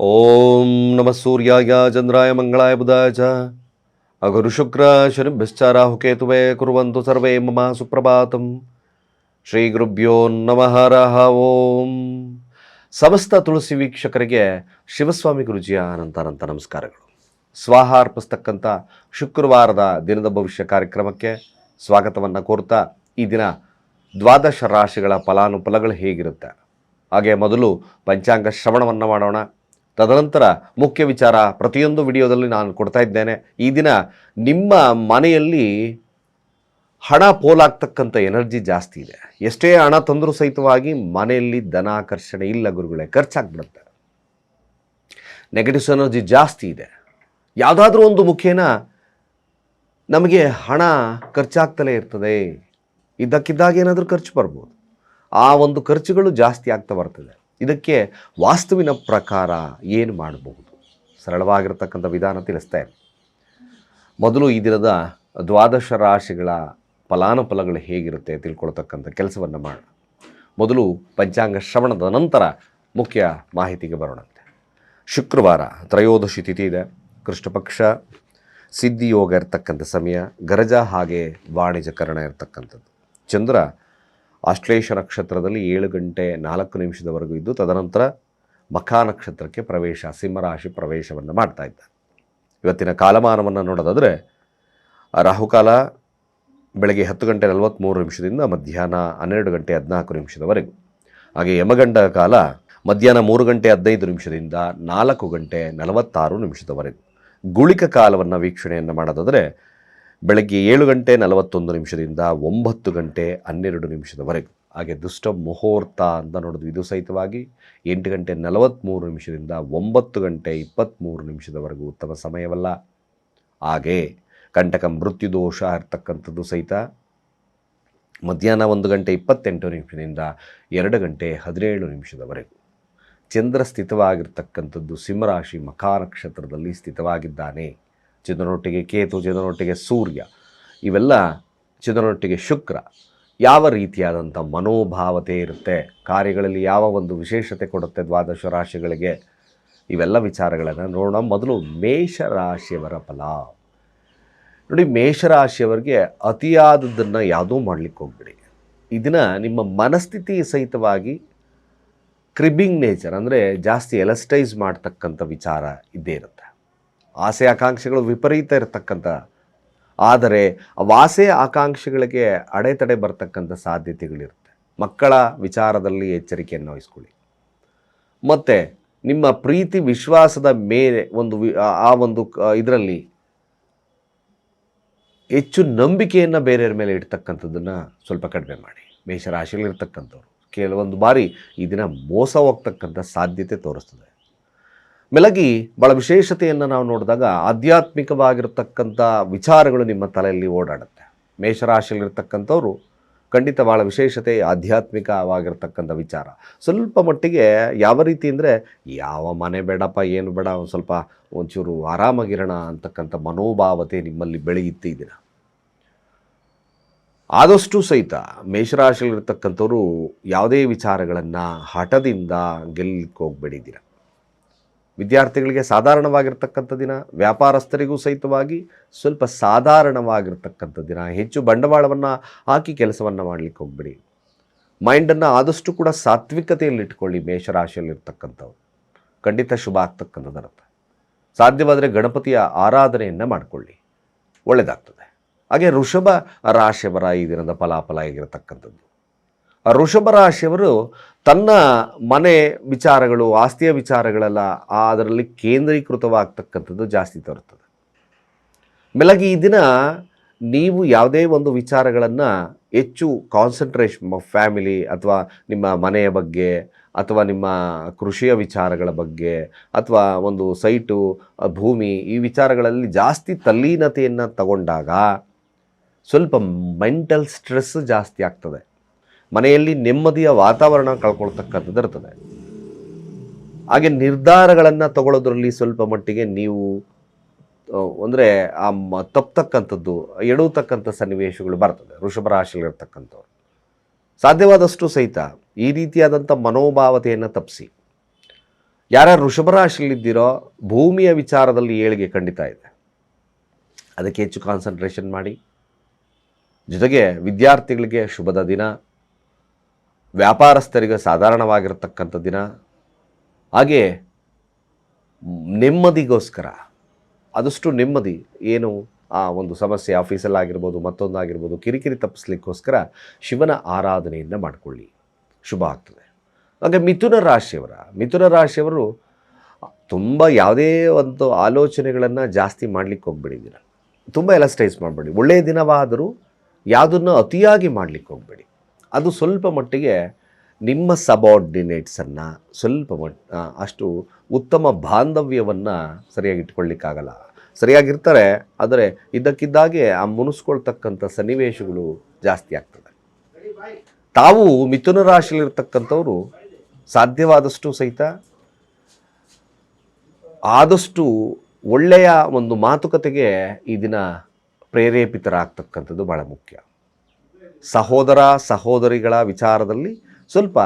ಓಂ ನಮ ಸೂರ್ಯಾಯ ಚಂದ್ರಾಯ ಮಂಗಳಾಯ ಬುಧಾಯ ಚ. ಅಗುರು ಶುಕ್ರ ಶನಿಭ್ಯಶ್ಚ ರಾಹುಕೇತುವೆ ಕುರುವಂತು ಸರ್ವೇ ಮಮ ಸುಪ್ರಭಾತಂ. ಶ್ರೀ ಗುರುಭ್ಯೋ ನಮಃ ರಹ ಓಂ. ಸಮಸ್ತ ತುಳಸಿ ವೀಕ್ಷಕರಿಗೆ ಶಿವಸ್ವಾಮಿ ಗುರುಜಿಯ ಅನಂತಾನಂತ ಅನಂತ ನಮಸ್ಕಾರಗಳು. ಸ್ವಾಹ ಅರ್ಪಿಸ್ತಕ್ಕಂಥ ಶುಕ್ರವಾರದ ದಿನದ ಭವಿಷ್ಯ ಕಾರ್ಯಕ್ರಮಕ್ಕೆ ಸ್ವಾಗತವನ್ನು ಕೋರ್ತಾ ಈ ದಿನ ದ್ವಾದಶ ರಾಶಿಗಳ ಫಲಾನುಫಲಗಳು ಹೇಗಿರುತ್ತೆ? ಹಾಗೆ ಮೊದಲು ಪಂಚಾಂಗ ಶ್ರವಣವನ್ನು ಮಾಡೋಣ. ತದನಂತರ ಮುಖ್ಯ ವಿಚಾರ ಪ್ರತಿಯೊಂದು ವಿಡಿಯೋದಲ್ಲಿ ನಾನು ಕೊಡ್ತಾ ಇದ್ದೇನೆ. ಈ ದಿನ ನಿಮ್ಮ ಮನೆಯಲ್ಲಿ ಹಣ ಪೋಲಾಗ್ತಕ್ಕಂಥ ಎನರ್ಜಿ ಜಾಸ್ತಿ ಇದೆ. ಎಷ್ಟೇ ಹಣ ತಂದರೂ ಸಹಿತವಾಗಿ ಮನೆಯಲ್ಲಿ ಧನಾಕರ್ಷಣೆ ಇಲ್ಲ ಗುರುಗಳೇ, ಖರ್ಚಾಗ್ಬಿಡುತ್ತೆ. ನೆಗೆಟಿವ್ಸ್ ಎನರ್ಜಿ ಜಾಸ್ತಿ ಇದೆ. ಯಾವುದಾದ್ರೂ ಒಂದು ಮುಖೇನ ನಮಗೆ ಹಣ ಖರ್ಚಾಗ್ತಲೇ ಇರ್ತದೆ. ಇದ್ದಕ್ಕಿದ್ದಾಗ ಏನಾದರೂ ಖರ್ಚು ಬರ್ಬೋದು. ಆ ಒಂದು ಖರ್ಚುಗಳು ಜಾಸ್ತಿ ಆಗ್ತಾ ಬರ್ತದೆ. ಇದಕ್ಕೆ ವಾಸ್ತುವಿನ ಪ್ರಕಾರ ಏನು ಮಾಡಬಹುದು? ಸರಳವಾಗಿರ್ತಕ್ಕಂಥ ವಿಧಾನ ತಿಳಿಸ್ತೇನೆ ಮೊದಲು ಈ ದಿನದ ದ್ವಾದಶ ರಾಶಿಗಳ ಫಲಾನುಫಲಗಳು ಹೇಗಿರುತ್ತೆ ತಿಳ್ಕೊಳ್ತಕ್ಕಂಥ ಕೆಲಸವನ್ನು ಮಾಡೋಣ. ಮೊದಲು ಪಂಚಾಂಗ ಶ್ರವಣದ ನಂತರ ಮುಖ್ಯ ಮಾಹಿತಿಗೆ ಬರೋಣಂತೆ. ಶುಕ್ರವಾರ ತ್ರಯೋದಶಿ ತಿಥಿ ಇದೆ. ಕೃಷ್ಣಪಕ್ಷ, ಸಿದ್ಧಿಯೋಗ ಇರ್ತಕ್ಕಂಥ ಸಮಯ, ಗರಜ ಹಾಗೆ ವಾಣಿಜ್ಯಕರಣ ಇರತಕ್ಕಂಥದ್ದು. ಚಂದ್ರ ಆಶ್ಲೇಷ ನಕ್ಷತ್ರದಲ್ಲಿ ಏಳು ಗಂಟೆ ನಾಲ್ಕು ನಿಮಿಷದವರೆಗೂ ಇದ್ದು ತದನಂತರ ಮಖಾ ನಕ್ಷತ್ರಕ್ಕೆ ಪ್ರವೇಶ ಸಿಂಹರಾಶಿ ಪ್ರವೇಶವನ್ನು ಮಾಡ್ತಾ ಇದ್ದಾರೆ. ಇವತ್ತಿನ ಕಾಲಮಾನವನ್ನು ನೋಡೋದಾದರೆ ರಾಹುಕಾಲ ಬೆಳಗ್ಗೆ ಹತ್ತು ಗಂಟೆ ನಲವತ್ತ್ಮೂರು ನಿಮಿಷದಿಂದ ಮಧ್ಯಾಹ್ನ ಹನ್ನೆರಡು ಗಂಟೆ ಹದಿನಾಲ್ಕು ನಿಮಿಷದವರೆಗೂ. ಹಾಗೆ ಯಮಗಂಡ ಕಾಲ ಮಧ್ಯಾಹ್ನ ಮೂರು ಗಂಟೆ ಹದಿನೈದು ನಿಮಿಷದಿಂದ ನಾಲ್ಕು ಗಂಟೆ ನಲವತ್ತಾರು ನಿಮಿಷದವರೆಗೂ. ಗುಳಿಕ ಕಾಲವನ್ನು ವೀಕ್ಷಣೆಯನ್ನು ಮಾಡೋದಾದರೆ ಬೆಳಗ್ಗೆ ಏಳು ಗಂಟೆ ನಲವತ್ತೊಂದು ನಿಮಿಷದಿಂದ ಒಂಬತ್ತು ಗಂಟೆ ಹನ್ನೆರಡು ನಿಮಿಷದವರೆಗೂ. ಹಾಗೆ ದುಷ್ಟ ಮುಹೂರ್ತ ಅಂತ ನೋಡಿದ್ವಿ. ಇದು ಸಹಿತವಾಗಿ ಎಂಟು ಗಂಟೆ ನಲವತ್ತ್ಮೂರು ನಿಮಿಷದಿಂದ ಒಂಬತ್ತು ಗಂಟೆ ಇಪ್ಪತ್ತ್ಮೂರು ನಿಮಿಷದವರೆಗೂ ಉತ್ತಮ ಸಮಯವಲ್ಲ. ಹಾಗೆ ಕಂಟಕ ಮೃತ್ಯು ದೋಷ ಇರ್ತಕ್ಕಂಥದ್ದು ಸಹಿತ ಮಧ್ಯಾಹ್ನ ಒಂದು ಗಂಟೆ ಇಪ್ಪತ್ತೆಂಟು ನಿಮಿಷದಿಂದ ಎರಡು ಗಂಟೆ ಹದಿನೇಳು ನಿಮಿಷದವರೆಗೂ. ಚಂದ್ರ ಸ್ಥಿತವಾಗಿರ್ತಕ್ಕಂಥದ್ದು ಸಿಂಹರಾಶಿ ಮಖಾನಕ್ಷತ್ರದಲ್ಲಿ ಸ್ಥಿತವಾಗಿದ್ದಾನೆ. ಚಂದ್ರನೊಟ್ಟಿಗೆ ಕೇತು, ಚಂದ್ರನೊಟ್ಟಿಗೆ ಸೂರ್ಯ, ಇವೆಲ್ಲ ಚಂದ್ರನೊಟ್ಟಿಗೆ ಶುಕ್ರ. ಯಾವ ರೀತಿಯಾದಂಥ ಮನೋಭಾವತೆ ಇರುತ್ತೆ, ಕಾರ್ಯಗಳಲ್ಲಿ ಯಾವ ಒಂದು ವಿಶೇಷತೆ ಕೊಡುತ್ತೆ ದ್ವಾದಶ ರಾಶಿಗಳಿಗೆ, ಇವೆಲ್ಲ ವಿಚಾರಗಳನ್ನು ನೋಡೋಣ. ಮೊದಲು ಮೇಷರಾಶಿಯವರ ಫಲ. ನೋಡಿ, ಮೇಷರಾಶಿಯವರಿಗೆ ಅತಿಯಾದದ್ದನ್ನು ಯಾವುದೂ ಮಾಡಲಿಕ್ಕೆ ಹೋಗ್ಬಿಡಿ. ಇದನ್ನು ನಿಮ್ಮ ಮನಸ್ಥಿತಿ ಸಹಿತವಾಗಿ ಕ್ರಿಬಿಂಗ್ ನೇಚರ್ ಅಂದರೆ ಜಾಸ್ತಿ ಎಲಸ್ಟೈಸ್ ಮಾಡ್ತಕ್ಕಂಥ ವಿಚಾರ ಇದ್ದೇ ಇರುತ್ತೆ. ಆಸೆ ಆಕಾಂಕ್ಷೆಗಳು ವಿಪರೀತ ಇರತಕ್ಕಂಥ, ಆದರೆ ವಾಸೆ ಆಕಾಂಕ್ಷೆಗಳಿಗೆ ಅಡೆತಡೆ ಬರ್ತಕ್ಕಂಥ ಸಾಧ್ಯತೆಗಳಿರುತ್ತೆ. ಮಕ್ಕಳ ವಿಚಾರದಲ್ಲಿ ಎಚ್ಚರಿಕೆಯನ್ನು ವಹಿಸ್ಕೊಳ್ಳಿ. ಮತ್ತು ನಿಮ್ಮ ಪ್ರೀತಿ ವಿಶ್ವಾಸದ ಮೇಲೆ ಒಂದು ಆ ಒಂದು ಇದರಲ್ಲಿ ಹೆಚ್ಚು ನಂಬಿಕೆಯನ್ನು ಬೇರೆಯವ್ರ ಮೇಲೆ ಇಡ್ತಕ್ಕಂಥದ್ದನ್ನು ಸ್ವಲ್ಪ ಕಡಿಮೆ ಮಾಡಿ. ಮೇಷರಾಶಿಯಲ್ಲಿರ್ತಕ್ಕಂಥವ್ರು ಕೆಲವೊಂದು ಬಾರಿ ಈ ದಿನ ಮೋಸ ಹೋಗ್ತಕ್ಕಂಥ ಸಾಧ್ಯತೆ ತೋರಿಸ್ತದೆ. ಮೆಲಗಿ ಭಾಳ ವಿಶೇಷತೆಯನ್ನು ನಾವು ನೋಡಿದಾಗ ಆಧ್ಯಾತ್ಮಿಕವಾಗಿರ್ತಕ್ಕಂಥ ವಿಚಾರಗಳು ನಿಮ್ಮ ತಲೆಯಲ್ಲಿ ಓಡಾಡುತ್ತೆ. ಮೇಷರಾಶಿಯಲ್ಲಿರ್ತಕ್ಕಂಥವ್ರು ಖಂಡಿತ ಭಾಳ ವಿಶೇಷತೆ, ಆಧ್ಯಾತ್ಮಿಕವಾಗಿರ್ತಕ್ಕಂಥ ವಿಚಾರ. ಸ್ವಲ್ಪ ಮಟ್ಟಿಗೆ ಯಾವ ರೀತಿ ಅಂದರೆ, ಯಾವ ಮನೆ ಬೇಡಪ್ಪ, ಏನು ಬೇಡ, ಒಂದು ಸ್ವಲ್ಪ ಒಂಚೂರು ಆರಾಮಾಗಿರೋಣ ಅಂತಕ್ಕಂಥ ಮನೋಭಾವತೆ ನಿಮ್ಮಲ್ಲಿ ಬೆಳೆಯುತ್ತೆ ಇದೀರ ಆದಷ್ಟು ಸಹಿತ ಮೇಷರಾಶಿಯಲ್ಲಿರ್ತಕ್ಕಂಥವ್ರು ಯಾವುದೇ ವಿಚಾರಗಳನ್ನು ಹಠದಿಂದ ಗೆಲ್ಲಕ್ಕೆ ಹೋಗ್ಬೇಡಿದ್ದೀರ ವಿದ್ಯಾರ್ಥಿಗಳಿಗೆ ಸಾಧಾರಣವಾಗಿರ್ತಕ್ಕಂಥ ದಿನ, ವ್ಯಾಪಾರಸ್ಥರಿಗೂ ಸಹಿತವಾಗಿ ಸ್ವಲ್ಪ ಸಾಧಾರಣವಾಗಿರ್ತಕ್ಕಂಥ ದಿನ. ಹೆಚ್ಚು ಬಂಡವಾಳವನ್ನು ಹಾಕಿ ಕೆಲಸವನ್ನು ಮಾಡಲಿಕ್ಕೆ ಹೋಗ್ಬೇಡಿ. ಮೈಂಡನ್ನು ಆದಷ್ಟು ಕೂಡ ಸಾತ್ವಿಕತೆಯಲ್ಲಿ ಇಟ್ಕೊಳ್ಳಿ ಮೇಷರಾಶಿಯಲ್ಲಿರ್ತಕ್ಕಂಥವ್ರು ಖಂಡಿತ ಶುಭ ಆಗ್ತಕ್ಕಂಥದ್ದರತ್ತೆ ಸಾಧ್ಯವಾದರೆ ಗಣಪತಿಯ ಆರಾಧನೆಯನ್ನು ಮಾಡಿಕೊಳ್ಳಿ. ಒಳ್ಳೆಯದಾಗ್ತದೆ ಹಾಗೆ ಋಷಭ ರಾಶಿಯವರ ಈ ದಿನದ ಫಲಾಫಲ ಆಗಿರತಕ್ಕಂಥದ್ದು ಋಷಭ ರಾಶಿಯವರು ತನ್ನ ಮನೆ ವಿಚಾರಗಳು, ಆಸ್ತಿಯ ವಿಚಾರಗಳೆಲ್ಲ ಅದರಲ್ಲಿ ಕೇಂದ್ರೀಕೃತವಾಗ್ತಕ್ಕಂಥದ್ದು ಜಾಸ್ತಿ ತರುತ್ತದೆ. ಮೆಲಗಿ ಈ ದಿನ ನೀವು ಯಾವುದೇ ಒಂದು ವಿಚಾರಗಳನ್ನು ಹೆಚ್ಚು ಕಾನ್ಸಂಟ್ರೇಷನ್ ಫ್ಯಾಮಿಲಿ ಅಥವಾ ನಿಮ್ಮ ಮನೆಯ ಬಗ್ಗೆ ಅಥವಾ ನಿಮ್ಮ ಕೃಷಿಯ ವಿಚಾರಗಳ ಬಗ್ಗೆ ಅಥವಾ ಒಂದು ಸೈಟು, ಭೂಮಿ ಈ ವಿಚಾರಗಳಲ್ಲಿ ಜಾಸ್ತಿ ತಲ್ಲೀನತೆಯನ್ನು ತಗೊಂಡಾಗ ಸ್ವಲ್ಪ ಮೆಂಟಲ್ ಸ್ಟ್ರೆಸ್ ಜಾಸ್ತಿ ಆಗ್ತದೆ. ಮನೆಯಲ್ಲಿ ನೆಮ್ಮದಿಯ ವಾತಾವರಣ ಕಳ್ಕೊಳ್ತಕ್ಕಂಥದ್ದು ಇರ್ತದೆ. ಹಾಗೆ ನಿರ್ಧಾರಗಳನ್ನು ತಗೊಳ್ಳೋದ್ರಲ್ಲಿ ಸ್ವಲ್ಪ ಮಟ್ಟಿಗೆ ನೀವು ಅಂದರೆ ಆ ಮ ತಪ್ಪತಕ್ಕಂಥದ್ದು ಎಡುವತಕ್ಕಂಥ ಸನ್ನಿವೇಶಗಳು ಬರ್ತದೆ, ವೃಷಭ ರಾಶಿಯಲ್ಲಿರ್ತಕ್ಕಂಥವ್ರು. ಸಾಧ್ಯವಾದಷ್ಟು ಸಹಿತ ಈ ರೀತಿಯಾದಂಥ ಮನೋಭಾವತೆಯನ್ನು ತಪ್ಪಿಸಿ. ಯಾರ್ಯಾರು ವೃಷಭ ರಾಶಿಯಲ್ಲಿದ್ದೀರೋ, ಭೂಮಿಯ ವಿಚಾರದಲ್ಲಿ ಏಳಿಗೆ ಖಂಡಿತ ಇದೆ. ಅದಕ್ಕೆ ಹೆಚ್ಚು ಕಾನ್ಸಂಟ್ರೇಷನ್ ಮಾಡಿ. ಜೊತೆಗೆ ವಿದ್ಯಾರ್ಥಿಗಳಿಗೆ ಶುಭದ ದಿನ. ವ್ಯಾಪಾರಸ್ಥರಿಗೆ ಸಾಧಾರಣವಾಗಿರತಕ್ಕಂಥ ದಿನ. ಹಾಗೆ ನೆಮ್ಮದಿಗೋಸ್ಕರ, ಆದಷ್ಟು ನೆಮ್ಮದಿ, ಏನು ಆ ಒಂದು ಸಮಸ್ಯೆ ಆಫೀಸಲ್ಲಾಗಿರ್ಬೋದು, ಮತ್ತೊಂದಾಗಿರ್ಬೋದು, ಕಿರಿಕಿರಿ ತಪ್ಪಿಸ್ಲಿಕ್ಕೋಸ್ಕರ ಶಿವನ ಆರಾಧನೆಯನ್ನು ಮಾಡಿಕೊಳ್ಳಿ. ಶುಭ ಆಗ್ತದೆ. ಹಾಗೆ ಮಿಥುನ ರಾಶಿಯವರ, ಮಿಥುನ ರಾಶಿಯವರು ತುಂಬ ಯಾವುದೇ ಒಂದು ಆಲೋಚನೆಗಳನ್ನು ಜಾಸ್ತಿ ಮಾಡಲಿಕ್ಕೆ ಹೋಗ್ಬಿಡಿದ್ದೀರ ತುಂಬ ಎಲಸ್ಟೈಸ್ ಮಾಡಬೇಡಿ. ಒಳ್ಳೆಯ ದಿನವಾದರೂ ಯಾವುದನ್ನು ಅತಿಯಾಗಿ ಮಾಡಲಿಕ್ಕೆ ಹೋಗಬೇಡಿ. ಅದು ಸ್ವಲ್ಪ ಮಟ್ಟಿಗೆ ನಿಮ್ಮ ಸಬಾರ್ಡಿನೇಟ್ಸನ್ನು ಸ್ವಲ್ಪ ಮಟ್ ಅಷ್ಟು ಉತ್ತಮ ಬಾಂಧವ್ಯವನ್ನು ಸರಿಯಾಗಿ ಇಟ್ಕೊಳ್ಳಿಕ್ಕಾಗಲ್ಲ. ಸರಿಯಾಗಿರ್ತಾರೆ, ಆದರೆ ಇದ್ದಕ್ಕಿದ್ದಾಗೆ ಆ ಮುನಿಸ್ಕೊಳ್ತಕ್ಕಂಥ ಸನ್ನಿವೇಶಗಳು ಜಾಸ್ತಿ ಆಗ್ತದೆ. ತಾವು ಮಿಥುನ ರಾಶಿಯಲ್ಲಿರ್ತಕ್ಕಂಥವ್ರು ಸಾಧ್ಯವಾದಷ್ಟು ಸಹಿತ ಆದಷ್ಟು ಒಳ್ಳೆಯ ಒಂದು ಮಾತುಕತೆಗೆ ಈ ದಿನ ಪ್ರೇರೇಪಿತರಾಗ್ತಕ್ಕಂಥದ್ದು ಭಾಳ ಮುಖ್ಯ. ಸಹೋದರ ಸಹೋದರಿಗಳ ವಿಚಾರದಲ್ಲಿ ಸ್ವಲ್ಪ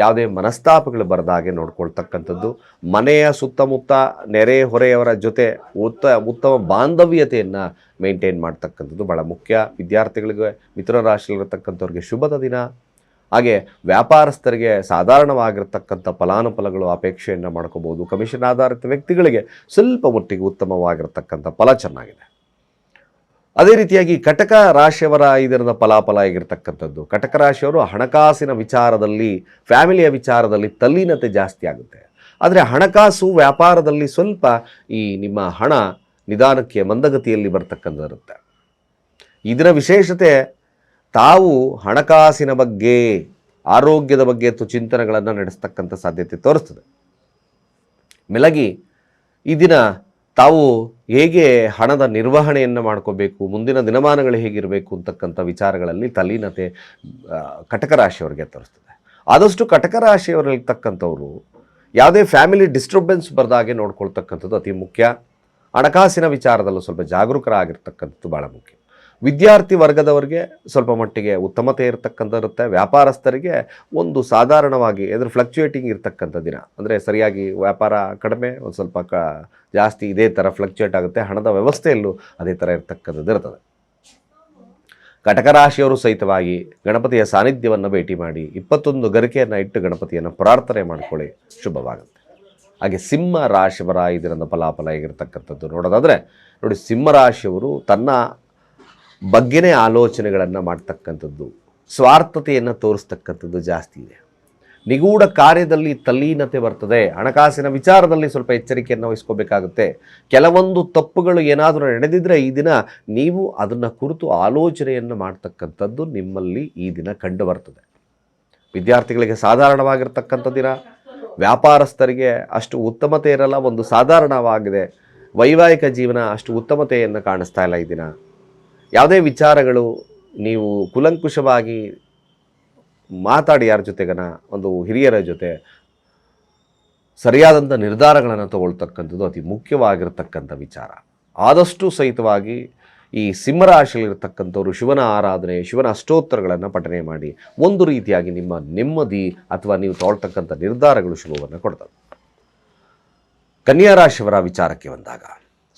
ಯಾವುದೇ ಮನಸ್ತಾಪಗಳು ಬರದ ಹಾಗೆ ನೋಡ್ಕೊಳ್ತಕ್ಕಂಥದ್ದು. ಮನೆಯ ಸುತ್ತಮುತ್ತ ನೆರೆ ಹೊರೆಯವರ ಜೊತೆ ಉತ್ತ ಉತ್ತಮ ಬಾಂಧವ್ಯತೆಯನ್ನು ಮೇಂಟೈನ್ ಮಾಡ್ತಕ್ಕಂಥದ್ದು ಭಾಳ ಮುಖ್ಯ. ವಿದ್ಯಾರ್ಥಿಗಳಿಗೆ ಮಿತ್ರ ರಾಶಿಯಲ್ಲಿರತಕ್ಕಂಥವ್ರಿಗೆ ಶುಭದ ದಿನ. ಹಾಗೆ ವ್ಯಾಪಾರಸ್ಥರಿಗೆ ಸಾಧಾರಣವಾಗಿರ್ತಕ್ಕಂಥ ಫಲಾನುಫಲಗಳು ಅಪೇಕ್ಷೆಯನ್ನು ಮಾಡ್ಕೋಬೋದು. ಕಮಿಷನ್ ಆಧಾರಿತ ವ್ಯಕ್ತಿಗಳಿಗೆ ಸ್ವಲ್ಪ ಮಟ್ಟಿಗೆ ಉತ್ತಮವಾಗಿರ್ತಕ್ಕಂಥ ಫಲ ಚೆನ್ನಾಗಿದೆ. ಅದೇ ರೀತಿಯಾಗಿ ಕಟಕ ರಾಶಿಯವರ ಇದರದ ಫಲಾಫಲ ಆಗಿರ್ತಕ್ಕಂಥದ್ದು. ಕಟಕ ರಾಶಿಯವರು ಹಣಕಾಸಿನ ವಿಚಾರದಲ್ಲಿ, ಫ್ಯಾಮಿಲಿಯ ವಿಚಾರದಲ್ಲಿ ತಲ್ಲೀನತೆ ಜಾಸ್ತಿ ಆಗುತ್ತೆ. ಆದರೆ ಹಣಕಾಸು ವ್ಯಾಪಾರದಲ್ಲಿ ಸ್ವಲ್ಪ ಈ ನಿಮ್ಮ ಹಣ ನಿಧಾನಕ್ಕೆ ಮಂದಗತಿಯಲ್ಲಿ ಬರ್ತಕ್ಕಂಥದ್ದಿರುತ್ತೆ. ಇದರ ವಿಶೇಷತೆ ತಾವು ಹಣಕಾಸಿನ ಬಗ್ಗೆ, ಆರೋಗ್ಯದ ಬಗ್ಗೆ ಚಿಂತನೆಗಳನ್ನು ನಡೆಸ್ತಕ್ಕಂಥ ಸಾಧ್ಯತೆ ತೋರಿಸ್ತದೆ. ಮೆಲಗಿ, ಈ ದಿನ ತಾವು ಹೇಗೆ ಹಣದ ನಿರ್ವಹಣೆಯನ್ನು ಮಾಡ್ಕೋಬೇಕು, ಮುಂದಿನ ದಿನಮಾನಗಳು ಹೇಗಿರಬೇಕು ಅಂತಕ್ಕಂಥ ವಿಚಾರಗಳಲ್ಲಿ ತಲ್ಲೀನತೆ ಕಟಕ ರಾಶಿಯವರಿಗೆ ತೋರಿಸ್ತದೆ. ಆದಷ್ಟು ಕಟಕ ರಾಶಿಯವರಲ್ಲಿರ್ತಕ್ಕಂಥವ್ರು ಯಾವುದೇ ಫ್ಯಾಮಿಲಿ ಡಿಸ್ಟರ್ಬೆನ್ಸ್ ಬರ್ದಾಗೆ ನೋಡ್ಕೊಳ್ತಕ್ಕಂಥದ್ದು ಅತಿ ಮುಖ್ಯ. ಹಣಕಾಸಿನ ವಿಚಾರದಲ್ಲೂ ಸ್ವಲ್ಪ ಜಾಗರೂಕರಾಗಿರ್ತಕ್ಕಂಥದ್ದು ಭಾಳ ಮುಖ್ಯ. ವಿದ್ಯಾರ್ಥಿ ವರ್ಗದವರಿಗೆ ಸ್ವಲ್ಪ ಮಟ್ಟಿಗೆ ಉತ್ತಮತೆ ಇರತಕ್ಕಂಥ ಇರುತ್ತೆ. ವ್ಯಾಪಾರಸ್ಥರಿಗೆ ಒಂದು ಸಾಧಾರಣವಾಗಿ ಅಂದರೆ ಫ್ಲಕ್ಚುಯೇಟಿಂಗ್ ಇರತಕ್ಕಂಥ ದಿನ. ಅಂದರೆ ಸರಿಯಾಗಿ ವ್ಯಾಪಾರ ಕಡಿಮೆ, ಒಂದು ಸ್ವಲ್ಪ ಕ ಜಾಸ್ತಿ ಇದೇ ಥರ ಫ್ಲಕ್ಚುಯೇಟ್ ಆಗುತ್ತೆ. ಹಣದ ವ್ಯವಸ್ಥೆಯಲ್ಲೂ ಅದೇ ಥರ ಇರ್ತಕ್ಕಂಥದ್ದು ಇರ್ತದೆ. ಕಟಕ ರಾಶಿಯವರು ಸಹಿತವಾಗಿ ಗಣಪತಿಯ ಸಾನ್ನಿಧ್ಯವನ್ನು ಭೇಟಿ ಮಾಡಿ, ಇಪ್ಪತ್ತೊಂದು ಗರಿಕೆಯನ್ನು ಇಟ್ಟು ಗಣಪತಿಯನ್ನು ಪ್ರಾರ್ಥನೆ ಮಾಡಿಕೊಳ್ಳಿ. ಶುಭವಾಗುತ್ತೆ ಹಾಗೆ ಸಿಂಹ ರಾಶಿಯವರ ಈ ದಿನದ ಫಲಾಫಲ ಹೇಗಿರ್ತಕ್ಕಂಥದ್ದು ನೋಡೋದಾದರೆ, ನೋಡಿ ಸಿಂಹರಾಶಿಯವರು ತನ್ನ ಬಗ್ಗೆನೇ ಆಲೋಚನೆಗಳನ್ನು ಮಾಡ್ತಕ್ಕಂಥದ್ದು, ಸ್ವಾರ್ಥತೆಯನ್ನು ತೋರಿಸ್ತಕ್ಕಂಥದ್ದು ಜಾಸ್ತಿ ಇದೆ. ನಿಗೂಢ ಕಾರ್ಯದಲ್ಲಿ ತಲ್ಲೀನತೆ ಬರ್ತದೆ, ಹಣಕಾಸಿನ ವಿಚಾರದಲ್ಲಿ ಸ್ವಲ್ಪ ಎಚ್ಚರಿಕೆಯನ್ನು ವಹಿಸ್ಕೋಬೇಕಾಗುತ್ತೆ. ಕೆಲವೊಂದು ತಪ್ಪುಗಳು ಏನಾದರೂ ನಡೆದಿದ್ದರೆ ಈ ದಿನ ನೀವು ಅದನ್ನು ಕುರಿತು ಆಲೋಚನೆಯನ್ನು ಮಾಡ್ತಕ್ಕಂಥದ್ದು ನಿಮ್ಮಲ್ಲಿ ಈ ದಿನ ಕಂಡು ಬರ್ತದೆ. ವಿದ್ಯಾರ್ಥಿಗಳಿಗೆ ಸಾಧಾರಣವಾಗಿರ್ತಕ್ಕಂಥ ದಿನ, ವ್ಯಾಪಾರಸ್ಥರಿಗೆ ಅಷ್ಟು ಉತ್ತಮತೆ ಇರಲ್ಲ, ಒಂದು ಸಾಧಾರಣವಾಗಿದೆ. ವೈವಾಹಿಕ ಜೀವನ ಅಷ್ಟು ಉತ್ತಮತೆಯನ್ನು ಕಾಣಿಸ್ತಾ ಇಲ್ಲ ಈ ದಿನ. ಯಾವುದೇ ವಿಚಾರಗಳು ನೀವು ಕುಲಂಕುಷವಾಗಿ ಮಾತಾಡಿ ಯಾರ ಜೊತೆಗನ, ಒಂದು ಹಿರಿಯರ ಜೊತೆ ಸರಿಯಾದಂಥ ನಿರ್ಧಾರಗಳನ್ನು ತಗೊಳ್ತಕ್ಕಂಥದ್ದು ಅತಿ ಮುಖ್ಯವಾಗಿರ್ತಕ್ಕಂಥ ವಿಚಾರ. ಆದಷ್ಟು ಸಹಿತವಾಗಿ ಈ ಸಿಂಹರಾಶಿಯಲ್ಲಿರ್ತಕ್ಕಂಥವ್ರು ಶಿವನ ಆರಾಧನೆ, ಶಿವನ ಅಷ್ಟೋತ್ತರಗಳನ್ನು ಪಠನೆ ಮಾಡಿ ಒಂದು ರೀತಿಯಾಗಿ ನಿಮ್ಮ ನೆಮ್ಮದಿ ಅಥವಾ ನೀವು ತಗೊಳ್ತಕ್ಕಂಥ ನಿರ್ಧಾರಗಳು ಶುಭವನ್ನು ಕೊಡ್ತವೆ. ಕನ್ಯಾ ರಾಶಿಯವರ ವಿಚಾರಕ್ಕೆ ಬಂದಾಗ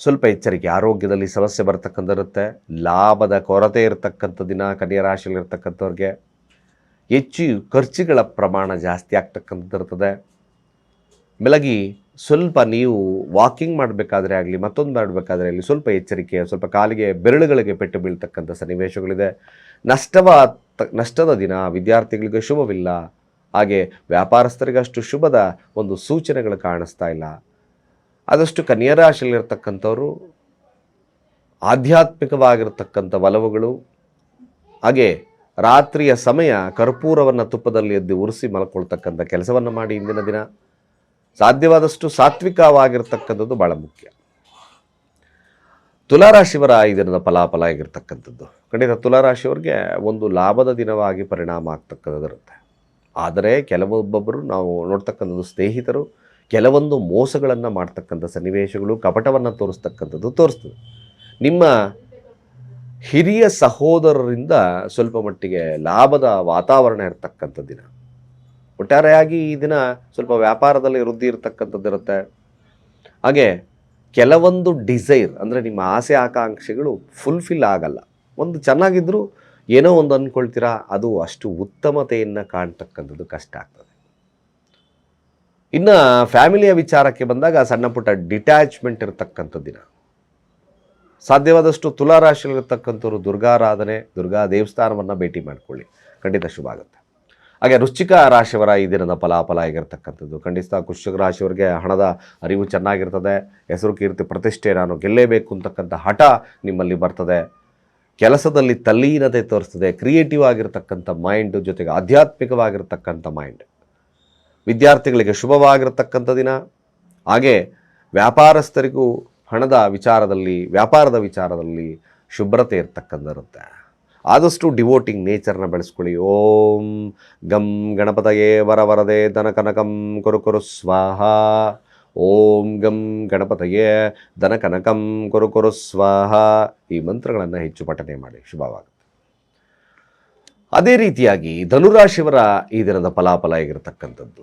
ಸ್ವಲ್ಪ ಎಚ್ಚರಿಕೆ. ಆರೋಗ್ಯದಲ್ಲಿ ಸಮಸ್ಯೆ ಬರ್ತಕ್ಕಂಥಿರುತ್ತೆ ಲಾಭದ ಕೊರತೆ ಇರತಕ್ಕಂಥ ದಿನ, ಕನ್ಯಾ ರಾಶಿಯಲ್ಲಿರ್ತಕ್ಕಂಥವ್ರಿಗೆ ಹೆಚ್ಚು ಖರ್ಚುಗಳ ಪ್ರಮಾಣ ಜಾಸ್ತಿ ಆಗ್ತಕ್ಕಂಥದ್ದಿರ್ತದೆ ಬೆಳಗಿ ಸ್ವಲ್ಪ ನೀವು ವಾಕಿಂಗ್ ಮಾಡಬೇಕಾದ್ರೆ ಆಗಲಿ, ಮತ್ತೊಂದು ಮಾಡಬೇಕಾದ್ರೆ ಆಗಲಿ, ಸ್ವಲ್ಪ ಎಚ್ಚರಿಕೆ, ಸ್ವಲ್ಪ ಕಾಲಿಗೆ ಬೆರಳುಗಳಿಗೆ ಪೆಟ್ಟು ಬೀಳ್ತಕ್ಕಂಥ ಸನ್ನಿವೇಶಗಳಿದೆ. ನಷ್ಟವ ನಷ್ಟದ ದಿನ, ವಿದ್ಯಾರ್ಥಿಗಳಿಗೆ ಶುಭವಿಲ್ಲ. ಹಾಗೆ ವ್ಯಾಪಾರಸ್ಥರಿಗಷ್ಟು ಶುಭದ ಒಂದು ಸೂಚನೆಗಳು ಕಾಣಿಸ್ತಾ ಇಲ್ಲ. ಆದಷ್ಟು ಕನ್ಯಾ ರಾಶಿಯಲ್ಲಿರ್ತಕ್ಕಂಥವರು, ಆಧ್ಯಾತ್ಮಿಕವಾಗಿರ್ತಕ್ಕಂಥ ಒಲವುಗಳು, ಹಾಗೆ ರಾತ್ರಿಯ ಸಮಯ ಕರ್ಪೂರವನ್ನು ತುಪ್ಪದಲ್ಲಿ ಎದ್ದು ಉರಿಸಿ ಮಲ್ಕೊಳ್ತಕ್ಕಂಥ ಕೆಲಸವನ್ನು ಮಾಡಿ ಇಂದಿನ ದಿನ. ಸಾಧ್ಯವಾದಷ್ಟು ಸಾತ್ವಿಕವಾಗಿರ್ತಕ್ಕಂಥದ್ದು ಭಾಳ ಮುಖ್ಯ. ತುಲಾರಾಶಿಯವರ ಈ ದಿನದ ಫಲಾಫಲ ಆಗಿರ್ತಕ್ಕಂಥದ್ದು. ಖಂಡಿತ ತುಲಾರಾಶಿಯವರಿಗೆ ಒಂದು ಲಾಭದ ದಿನವಾಗಿ ಪರಿಣಾಮ ಆಗ್ತಕ್ಕಂಥದ್ದಿರುತ್ತೆ. ಆದರೆ ಕೆಲವೊಬ್ಬೊಬ್ಬರು ನಾವು ನೋಡ್ತಕ್ಕಂಥದ್ದು ಸ್ನೇಹಿತರು ಕೆಲವೊಂದು ಮೋಸಗಳನ್ನು ಮಾಡ್ತಕ್ಕಂಥ ಸನ್ನಿವೇಶಗಳು, ಕಪಟವನ್ನು ತೋರಿಸ್ತಕ್ಕಂಥದ್ದು ತೋರಿಸ್ತದೆ. ನಿಮ್ಮ ಹಿರಿಯ ಸಹೋದರರಿಂದ ಸ್ವಲ್ಪ ಮಟ್ಟಿಗೆ ಲಾಭದ ವಾತಾವರಣ ಇರತಕ್ಕಂಥ ದಿನ. ಒಟ್ಟಾರೆಯಾಗಿ ಈ ದಿನ ಸ್ವಲ್ಪ ವ್ಯಾಪಾರದಲ್ಲಿ ವೃದ್ಧಿ ಇರತಕ್ಕಂಥದ್ದು ಇರುತ್ತೆ. ಹಾಗೆ ಕೆಲವೊಂದು ಡಿಸೈರ್ ಅಂದರೆ ನಿಮ್ಮ ಆಸೆ ಆಕಾಂಕ್ಷೆಗಳು ಫುಲ್ಫಿಲ್ ಆಗಲ್ಲ. ಒಂದು ಚೆನ್ನಾಗಿದ್ದರೂ ಏನೋ ಒಂದು ಅಂದ್ಕೊಳ್ತೀರಾ, ಅದು ಅಷ್ಟು ಉತ್ತಮತೆಯನ್ನು ಕಾಣ್ತಕ್ಕಂಥದ್ದು ಕಷ್ಟ ಆಗ್ತದೆ. ಇನ್ನು ಫ್ಯಾಮಿಲಿಯ ವಿಚಾರಕ್ಕೆ ಬಂದಾಗ ಸಣ್ಣ ಪುಟ್ಟ ಡಿಟ್ಯಾಚ್ಮೆಂಟ್ ಇರತಕ್ಕಂಥ ದಿನ. ಸಾಧ್ಯವಾದಷ್ಟು ತುಲಾರಾಶಿಯಲ್ಲಿರ್ತಕ್ಕಂಥವ್ರು ದುರ್ಗಾರಾಧನೆ, ದುರ್ಗಾ ದೇವಸ್ಥಾನವನ್ನು ಭೇಟಿ ಮಾಡಿಕೊಳ್ಳಿ. ಖಂಡಿತ ಶುಭ ಆಗುತ್ತೆ. ಹಾಗೆ ವೃಶ್ಚಿಕ ರಾಶಿಯವರ ಈ ದಿನದ ಫಲಾಫಲ ಆಗಿರ್ತಕ್ಕಂಥದ್ದು ಖಂಡಿತ ವೃಶ್ಚಿಕ ರಾಶಿಯವರಿಗೆ ಹಣದ ಅರಿವು ಚೆನ್ನಾಗಿರ್ತದೆ. ಹೆಸರು ಕೀರ್ತಿ ಪ್ರತಿಷ್ಠೆ ನಾನು ಗೆಲ್ಲೇಬೇಕು ಅಂತಕ್ಕಂಥ ಹಠ ನಿಮ್ಮಲ್ಲಿ ಬರ್ತದೆ. ಕೆಲಸದಲ್ಲಿ ತಲ್ಲೀನತೆ ತೋರಿಸ್ತದೆ. ಕ್ರಿಯೇಟಿವ್ ಆಗಿರ್ತಕ್ಕಂಥ ಮೈಂಡು ಜೊತೆಗೆ ಆಧ್ಯಾತ್ಮಿಕವಾಗಿರ್ತಕ್ಕಂಥ ಮೈಂಡ್. ವಿದ್ಯಾರ್ಥಿಗಳಿಗೆ ಶುಭವಾಗಿರತಕ್ಕಂಥ ದಿನ. ಹಾಗೆ ವ್ಯಾಪಾರಸ್ಥರಿಗೂ ಹಣದ ವಿಚಾರದಲ್ಲಿ, ವ್ಯಾಪಾರದ ವಿಚಾರದಲ್ಲಿ ಶುಭ್ರತೆ ಇರ್ತಕ್ಕಂಥರುತ್ತೆ ಆದಷ್ಟು ಡಿವೋಟಿಂಗ್ ನೇಚರ್ನ ಬೆಳೆಸ್ಕೊಳ್ಳಿ. ಓಂ ಗಂ ಗಣಪತಯೇ ವರ ವರದೆ ದನ ಕನಕಂ ಕುರು ಸ್ವಾಹ. ಓಂ ಗಂ ಗಣಪತಯೇ ದನ ಕನಕಂ ಕುರು ಸ್ವಾಹ. ಈ ಮಂತ್ರಗಳನ್ನು ಹೆಚ್ಚು ಪಠನೆ ಮಾಡಿ. ಶುಭವಾಗುತ್ತೆ ಅದೇ ರೀತಿಯಾಗಿ ಧನುರಾಶಿಯವರ ಈ ದಿನದ ಫಲಾಫಲ ಆಗಿರತಕ್ಕಂಥದ್ದು.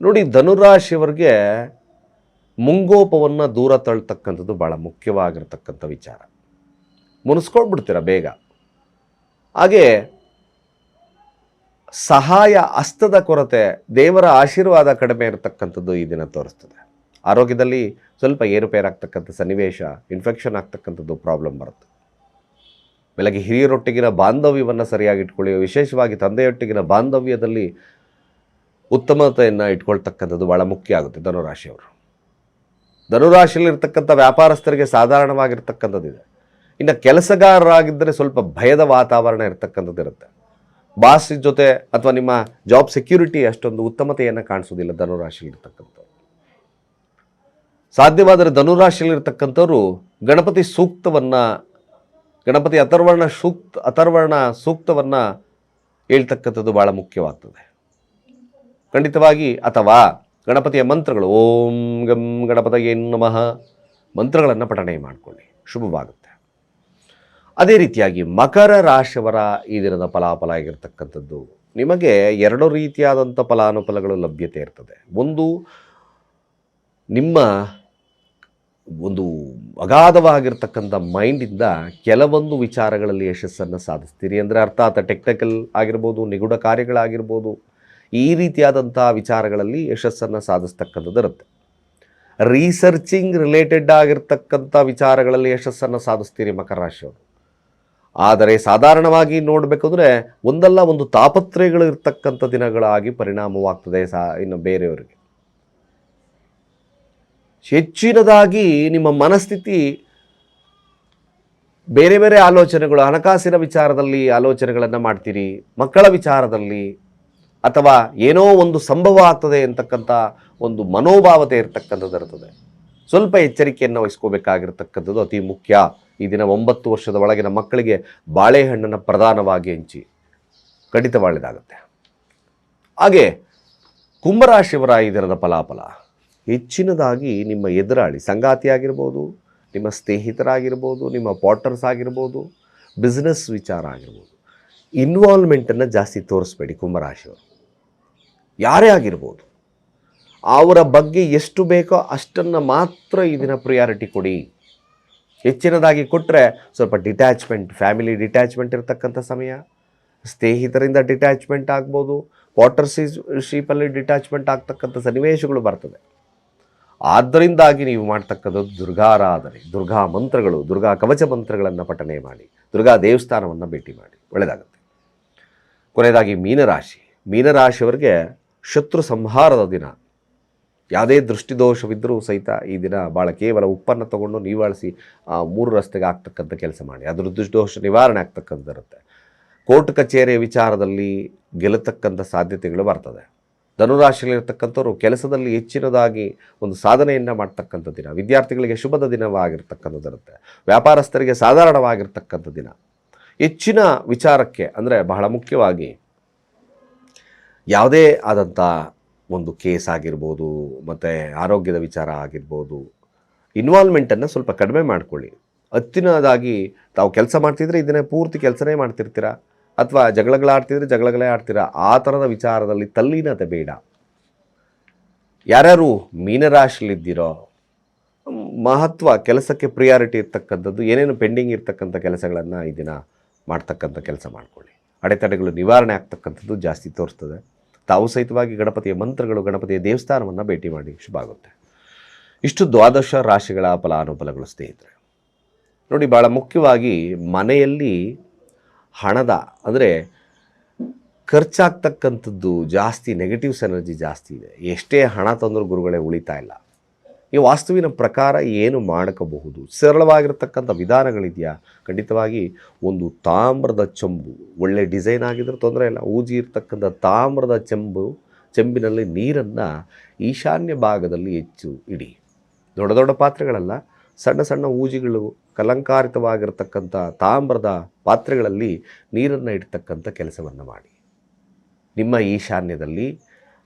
ನೋಡಿ, ಧನುರಾಶಿಯವರಿಗೆ ಮುಂಗೋಪವನ್ನು ದೂರ ತಳ್ತಕ್ಕಂಥದ್ದು ಭಾಳ ಮುಖ್ಯವಾಗಿರ್ತಕ್ಕಂಥ ವಿಚಾರ. ಮುನಿಸ್ಕೊಂಡ್ಬಿಡ್ತೀರ ಬೇಗ? ಹಾಗೆ ಸಹಾಯ ಹಸ್ತದ ಕೊರತೆ ದೇವರ ಆಶೀರ್ವಾದ ಕಡಿಮೆ ಇರತಕ್ಕಂಥದ್ದು ಈ ದಿನ ತೋರಿಸ್ತದೆ. ಆರೋಗ್ಯದಲ್ಲಿ ಸ್ವಲ್ಪ ಏರುಪೇರಾಗ್ತಕ್ಕಂಥ ಸನ್ನಿವೇಶ ಇನ್ಫೆಕ್ಷನ್ ಆಗ್ತಕ್ಕಂಥದ್ದು ಪ್ರಾಬ್ಲಮ್ ಬರುತ್ತೆ. ಬೆಳಗ್ಗೆ ಹಿರಿಯರೊಟ್ಟಿಗಿನ ಬಾಂಧವ್ಯವನ್ನು ಸರಿಯಾಗಿ ಇಟ್ಕೊಳ್ಳಿ, ವಿಶೇಷವಾಗಿ ತಂದೆಯೊಟ್ಟಿಗಿನ ಬಾಂಧವ್ಯದಲ್ಲಿ ಉತ್ತಮತೆಯನ್ನು ಇಟ್ಕೊಳ್ತಕ್ಕಂಥದ್ದು ಭಾಳ ಮುಖ್ಯ ಆಗುತ್ತೆ ಧನುರಾಶಿಯವರು. ಧನುರಾಶಿಯಲ್ಲಿರ್ತಕ್ಕಂಥ ವ್ಯಾಪಾರಸ್ಥರಿಗೆ ಸಾಧಾರಣವಾಗಿರ್ತಕ್ಕಂಥದ್ದಿದೆ. ಇನ್ನು ಕೆಲಸಗಾರರಾಗಿದ್ದರೆ ಸ್ವಲ್ಪ ಭಯದ ವಾತಾವರಣ ಇರತಕ್ಕಂಥದ್ದು ಇರುತ್ತೆ ಬಾಸ್ ಜೊತೆ ಅಥವಾ ನಿಮ್ಮ ಜಾಬ್ ಸೆಕ್ಯೂರಿಟಿ ಅಷ್ಟೊಂದು ಉತ್ತಮತೆಯನ್ನು ಕಾಣಿಸೋದಿಲ್ಲ ಧನುರಾಶಿಯಲ್ಲಿರ್ತಕ್ಕಂಥವ್ರು. ಸಾಧ್ಯವಾದರೆ ಧನುರಾಶಿಯಲ್ಲಿರ್ತಕ್ಕಂಥವ್ರು ಗಣಪತಿ ಸೂಕ್ತವನ್ನು ಗಣಪತಿ ಅಥರ್ವರ್ಣ ಸೂಕ್ತ, ಅಥರ್ವರ್ಣ ಸೂಕ್ತವನ್ನು ಹೇಳ್ತಕ್ಕಂಥದ್ದು ಭಾಳ ಮುಖ್ಯವಾಗ್ತದೆ. ಖಂಡಿತವಾಗಿ ಅಥವಾ ಗಣಪತಿಯ ಮಂತ್ರಗಳು, ಓಂ ಗಂ ಗಣಪತಿಗೆ ನಮಃ, ಮಂತ್ರಗಳನ್ನು ಪಠಣೆ ಮಾಡಿಕೊಳ್ಳಿ. ಶುಭವಾಗುತ್ತೆ. ಅದೇ ರೀತಿಯಾಗಿ ಮಕರ ರಾಶಿಯವರ ಈ ದಿನದ ಫಲಾಫಲ ಆಗಿರ್ತಕ್ಕಂಥದ್ದು, ನಿಮಗೆ ಎರಡು ರೀತಿಯಾದಂಥ ಫಲಾನುಫಲಗಳು ಲಭ್ಯತೆ ಇರ್ತದೆ. ಒಂದು, ನಿಮ್ಮ ಒಂದು ಅಗಾಧವಾಗಿರ್ತಕ್ಕಂಥ ಮೈಂಡಿಂದ ಕೆಲವೊಂದು ವಿಚಾರಗಳಲ್ಲಿ ಯಶಸ್ಸನ್ನು ಸಾಧಿಸ್ತೀರಿ ಅಂದರೆ ಅರ್ಥಾತ್ ಟೆಕ್ನಿಕಲ್ ಆಗಿರ್ಬೋದು, ನಿಗೂಢ ಕಾರ್ಯಗಳಾಗಿರ್ಬೋದು, ಈ ರೀತಿಯಾದಂಥ ವಿಚಾರಗಳಲ್ಲಿ ಯಶಸ್ಸನ್ನು ಸಾಧಿಸ್ತಕ್ಕಂಥದ್ದು ಇರುತ್ತೆ. ರೀಸರ್ಚಿಂಗ್ ರಿಲೇಟೆಡ್ ಆಗಿರ್ತಕ್ಕಂಥ ವಿಚಾರಗಳಲ್ಲಿ ಯಶಸ್ಸನ್ನು ಸಾಧಿಸ್ತೀರಿ ಮಕರ ರಾಶಿಯವರು. ಆದರೆ ಸಾಧಾರಣವಾಗಿ ನೋಡಬೇಕಂದ್ರೆ ಒಂದಲ್ಲ ಒಂದು ತಾಪತ್ರಯಗಳು ಇರ್ತಕ್ಕಂಥ ದಿನಗಳಾಗಿ ಪರಿಣಾಮವಾಗ್ತದೆ ಸಾ, ಇನ್ನು ಬೇರೆಯವರಿಗೆ. ಹೆಚ್ಚಿನದಾಗಿ ನಿಮ್ಮ ಮನಸ್ಥಿತಿ ಬೇರೆ ಬೇರೆ ಆಲೋಚನೆಗಳು, ಹಣಕಾಸಿನ ವಿಚಾರದಲ್ಲಿ ಆಲೋಚನೆಗಳನ್ನು ಮಾಡ್ತೀರಿ, ಮಕ್ಕಳ ವಿಚಾರದಲ್ಲಿ, ಅಥವಾ ಏನೋ ಒಂದು ಸಂಭವ ಆಗ್ತದೆ ಅಂತಕ್ಕಂಥ ಒಂದು ಮನೋಭಾವತೆ ಇರತಕ್ಕಂಥದ್ದು ಇರ್ತದೆ. ಸ್ವಲ್ಪ ಎಚ್ಚರಿಕೆಯನ್ನು ವಹಿಸ್ಕೋಬೇಕಾಗಿರ್ತಕ್ಕಂಥದ್ದು ಅತಿ ಮುಖ್ಯ. ಈ ದಿನ ಒಂಬತ್ತು ವರ್ಷದ ಒಳಗಿನ ಮಕ್ಕಳಿಗೆ ಬಾಳೆಹಣ್ಣನ್ನು ಪ್ರಧಾನವಾಗಿ ಹಂಚಿ ಖಂಡಿತ ಹಾಗೆ ಕುಂಭರಾಶಿಯವರ ಈ ದಿನದ ಫಲಾಫಲ. ಹೆಚ್ಚಿನದಾಗಿ ನಿಮ್ಮ ಎದುರಾಳಿ ಸಂಗಾತಿ ಆಗಿರ್ಬೋದು ನಿಮ್ಮ ಸ್ನೇಹಿತರಾಗಿರ್ಬೋದು, ನಿಮ್ಮ ಪಾರ್ಟ್ನರ್ಸ್ ಆಗಿರ್ಬೋದು, ಬಿಸ್ನೆಸ್ ವಿಚಾರ ಆಗಿರ್ಬೋದು, ಇನ್ವಾಲ್ವ್ಮೆಂಟನ್ನು ಜಾಸ್ತಿ ತೋರಿಸ್ಬೇಡಿ ಕುಂಭರಾಶಿಯವರು. ಯಾರೇ ಆಗಿರ್ಬೋದು, ಅವರ ಬಗ್ಗೆ ಎಷ್ಟು ಬೇಕೋ ಅಷ್ಟನ್ನು ಮಾತ್ರ ಈ ದಿನ ಪ್ರಿಯಾರಿಟಿ ಕೊಡಿ. ಹೆಚ್ಚಿನದಾಗಿ ಕೊಟ್ಟರೆ ಸ್ವಲ್ಪ ಡಿಟ್ಯಾಚ್ಮೆಂಟ್ ಫ್ಯಾಮಿಲಿ ಡಿಟ್ಯಾಚ್ಮೆಂಟ್ ಇರತಕ್ಕಂಥ ಸಮಯ. ಸ್ನೇಹಿತರಿಂದ ಡಿಟ್ಯಾಚ್ಮೆಂಟ್ ಆಗ್ಬೋದು ವಾಟರ್ ಶೀಪಲ್ಲಿ ಡಿಟ್ಯಾಚ್ಮೆಂಟ್ ಆಗ್ತಕ್ಕಂಥ ಸನ್ನಿವೇಶಗಳು ಬರ್ತದೆ. ಆದ್ದರಿಂದಾಗಿ ನೀವು ಮಾಡ್ತಕ್ಕಂಥದ್ದು ದುರ್ಗಾರಾಧನೆ, ದುರ್ಗಾ ಮಂತ್ರಗಳು, ದುರ್ಗಾ ಕವಚ ಮಂತ್ರಗಳನ್ನು ಪಠನೆ ಮಾಡಿ, ದುರ್ಗಾ ದೇವಸ್ಥಾನವನ್ನು ಭೇಟಿ ಮಾಡಿ. ಒಳ್ಳೆಯದಾಗುತ್ತೆ. ಕೊನೆಯದಾಗಿ ಮೀನರಾಶಿ. ಮೀನರಾಶಿಯವರಿಗೆ ಶತ್ರು ಸಂಹಾರದ ದಿನ. ಯಾವುದೇ ದೃಷ್ಟಿದೋಷವಿದ್ದರೂ ಸಹಿತ ಈ ದಿನ ಭಾಳ ಕೇವಲ ಉಪ್ಪನ್ನು ತಗೊಂಡು ನೀವಾಳಿಸಿ ಮೂರು ರಸ್ತೆಗೆ ಆಗ್ತಕ್ಕಂಥ ಕೆಲಸ ಮಾಡಿ. ಅದ್ರ ದೃಷ್ಟಿದೋಷ ನಿವಾರಣೆ ಆಗ್ತಕ್ಕಂಥದ್ದಿರುತ್ತೆ. ಕೋರ್ಟ್ ಕಚೇರಿಯ ವಿಚಾರದಲ್ಲಿ ಗೆಲ್ಲತಕ್ಕಂಥ ಸಾಧ್ಯತೆಗಳು ಬರ್ತದೆ. ಧನುರಾಶಿಯಲ್ಲಿರ್ತಕ್ಕಂಥವ್ರು ಕೆಲಸದಲ್ಲಿ ಹೆಚ್ಚಿನದಾಗಿ ಒಂದು ಸಾಧನೆಯನ್ನು ಮಾಡ್ತಕ್ಕಂಥ ದಿನ. ವಿದ್ಯಾರ್ಥಿಗಳಿಗೆ ಶುಭದ ದಿನವಾಗಿರ್ತಕ್ಕಂಥದ್ದಿರುತ್ತೆ. ವ್ಯಾಪಾರಸ್ಥರಿಗೆ ಸಾಧಾರಣವಾಗಿರ್ತಕ್ಕಂಥ ದಿನ. ಹೆಚ್ಚಿನ ವಿಚಾರಕ್ಕೆ ಅಂದರೆ ಬಹಳ ಮುಖ್ಯವಾಗಿ ಯಾವುದೇ ಆದಂಥ ಒಂದು ಕೇಸ್ ಆಗಿರ್ಬೋದು, ಮತ್ತು ಆರೋಗ್ಯದ ವಿಚಾರ ಆಗಿರ್ಬೋದು ಇನ್ವಾಲ್ವ್ಮೆಂಟನ್ನು ಸ್ವಲ್ಪ ಕಡಿಮೆ ಮಾಡ್ಕೊಳ್ಳಿ. ಹತ್ತಿನದಾಗಿ ತಾವು ಕೆಲಸ ಮಾಡ್ತಿದ್ರೆ ಇದನ್ನೇ ಪೂರ್ತಿ ಕೆಲಸನೇ ಮಾಡ್ತಿರ್ತೀರ? ಅಥವಾ ಜಗಳಗಳಾಡ್ತಿದ್ರೆ ಜಗಳಗಳೇ ಆಡ್ತೀರಾ? ಆ ಥರದ ವಿಚಾರದಲ್ಲಿ ತಲ್ಲೀನತೆ ಬೇಡ. ಯಾರ್ಯಾರು ಮೀನರಾಶಿಲಿದ್ದೀರೋ ಮಹತ್ವ, ಕೆಲಸಕ್ಕೆ ಪ್ರಿಯಾರಿಟಿ ಇರ್ತಕ್ಕಂಥದ್ದು, ಏನೇನು ಪೆಂಡಿಂಗ್ ಇರ್ತಕ್ಕಂಥ ಕೆಲಸಗಳನ್ನು ಈ ದಿನ ಮಾಡ್ತಕ್ಕಂಥ ಕೆಲಸ ಮಾಡಿಕೊಳ್ಳಿ. ಅಡೆತಡೆಗಳು ನಿವಾರಣೆ ಆಗ್ತಕ್ಕಂಥದ್ದು ಜಾಸ್ತಿ ತೋರಿಸ್ತದೆ ತಾವು ಸಹಿತವಾಗಿ ಗಣಪತಿಯ ಮಂತ್ರಗಳು, ಗಣಪತಿಯ ದೇವಸ್ಥಾನವನ್ನು ಭೇಟಿ ಮಾಡಿ ಶುಭ ಆಗುತ್ತೆ ಇಷ್ಟು ದ್ವಾದಶ ರಾಶಿಗಳ ಫಲಾನುಫಲಗಳು ಸ್ನೇಹಿತರೆ. ನೋಡಿ ಭಾಳ ಮುಖ್ಯವಾಗಿ ಮನೆಯಲ್ಲಿ ಹಣದ, ಅಂದರೆ ಖರ್ಚಾಗ್ತಕ್ಕಂಥದ್ದು ಜಾಸ್ತಿ ನೆಗೆಟಿವ್ಸ್ ಎನರ್ಜಿ ಜಾಸ್ತಿ ಇದೆ. ಎಷ್ಟೇ ಹಣ ತಂದರೂ ಗುರುಗಳೇ ಉಳಿತಾ ಇಲ್ಲ. ಈ ವಾಸ್ತುವಿನ ಪ್ರಕಾರ ಏನು ಮಾಡಕಬಹುದು? ಸರಳವಾಗಿರ್ತಕ್ಕಂಥ ವಿಧಾನಗಳಿದೆಯಾ? ಖಂಡಿತವಾಗಿ ಒಂದು ತಾಮ್ರದ ಚೆಂಬು, ಒಳ್ಳೆ ಡಿಸೈನ್ ಆಗಿದ್ರೆ ತೊಂದರೆ ಇಲ್ಲ. ಊಜಿ ಇರ್ತಕ್ಕಂಥ ತಾಮ್ರದ ಚೆಂಬು, ಚೆಂಬಿನಲ್ಲಿ ನೀರನ್ನು ಈಶಾನ್ಯ ಭಾಗದಲ್ಲಿ ಹೆಚ್ಚು ಇಡಿ. ದೊಡ್ಡ ದೊಡ್ಡ ಪಾತ್ರೆಗಳಲ್ಲ, ಸಣ್ಣ ಸಣ್ಣ ಊಜಿಗಳು ಕಲಂಕಾರಿತವಾಗಿರ್ತಕ್ಕಂಥ ತಾಮ್ರದ ಪಾತ್ರೆಗಳಲ್ಲಿ ನೀರನ್ನು ಇಡ್ತಕ್ಕಂಥ ಕೆಲಸವನ್ನು ಮಾಡಿ. ನಿಮ್ಮ ಈಶಾನ್ಯದಲ್ಲಿ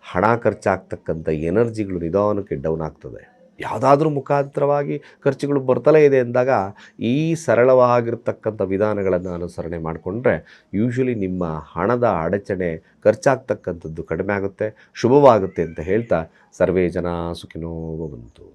ಹಣ ಖರ್ಚಾಗ್ತಕ್ಕಂಥ ಎನರ್ಜಿಗಳು ನಿಧಾನಕ್ಕೆ ಡೌನ್ ಆಗ್ತದೆ. ಯಾವುದಾದ್ರೂ ಮುಖಾಂತರವಾಗಿ ಖರ್ಚುಗಳು ಬರ್ತಲೇ ಇದೆ ಅಂದಾಗ ಈ ಸರಳವಾಗಿರ್ತಕ್ಕಂಥ ವಿಧಾನಗಳನ್ನು ಅನುಸರಣೆ ಮಾಡಿಕೊಂಡ್ರೆ ಯೂಶ್ವಲಿ ನಿಮ್ಮ ಹಣದ ಅಡಚಣೆ ಖರ್ಚಾಗ್ತಕ್ಕಂಥದ್ದು ಕಡಿಮೆ ಆಗುತ್ತೆ, ಶುಭವಾಗುತ್ತೆ ಅಂತ ಹೇಳ್ತಾ ಸರ್ವೇ ಜನ ಸುಖಿನೋ ಬಂತು